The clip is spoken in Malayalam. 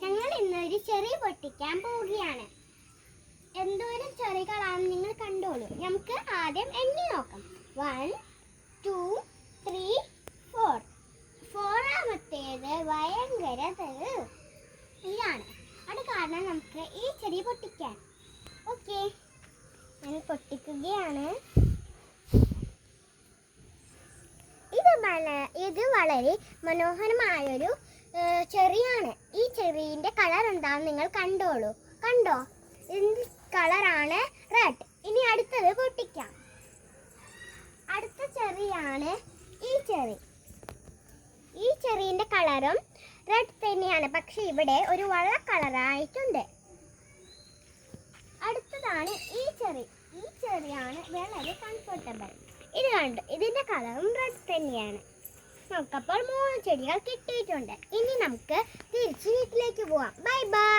ഞങ്ങൾ ഇന്ന് ഒരു ചെറിയ പൊട്ടിക്കാൻ പോവുകയാണ്. എന്തോരം ചെറികളാണ് നിങ്ങൾ കണ്ടോളൂ. നമുക്ക് ആദ്യം എണ്ണി നോക്കാം. വൺ ടു ത്രീ ഫോർ ഫോറാമത്തേത് ഭയങ്കര ഇതാണ്. അത് കാരണം നമുക്ക് ഈ ചെടി പൊട്ടിക്കാൻ. ഓക്കെ ഞാൻ പൊട്ടിക്കുകയാണ്. ഇത് ഇത് വളരെ മനോഹരമായൊരു ഏഹ്, ചെറിയാണ് ഈ ചെറിയുടെ കളർ എന്താണെന്ന് നിങ്ങൾ കണ്ടോളൂ. കണ്ടോ? ഇതിന്റെ കളറാണ് റെഡ് ഇനി അടുത്തത് പൊട്ടിക്കാം. അടുത്ത ചെറിയാണ് ഈ ചെറി. ഈ ചെറിയുടെ കളറും റെഡ് തന്നെയാണ്. പക്ഷെ ഇവിടെ ഒരു വെള്ള കളറായിട്ടുണ്ട് അടുത്തതാണ് ഈ ചെറി. ഈ ചെറിയാണ് വളരെ കംഫർട്ടബിൾ ഇത് കണ്ടു? ഇതിന്റെ കളറും റെഡ് തന്നെയാണ്. നമുക്കപ്പോൾ മൂന്ന് ചെടികൾ കിട്ടിയിട്ടുണ്ട്. ഇനി നമുക്ക് തിരിച്ച് വീട്ടിലേക്ക് പോവാം. Bye bye.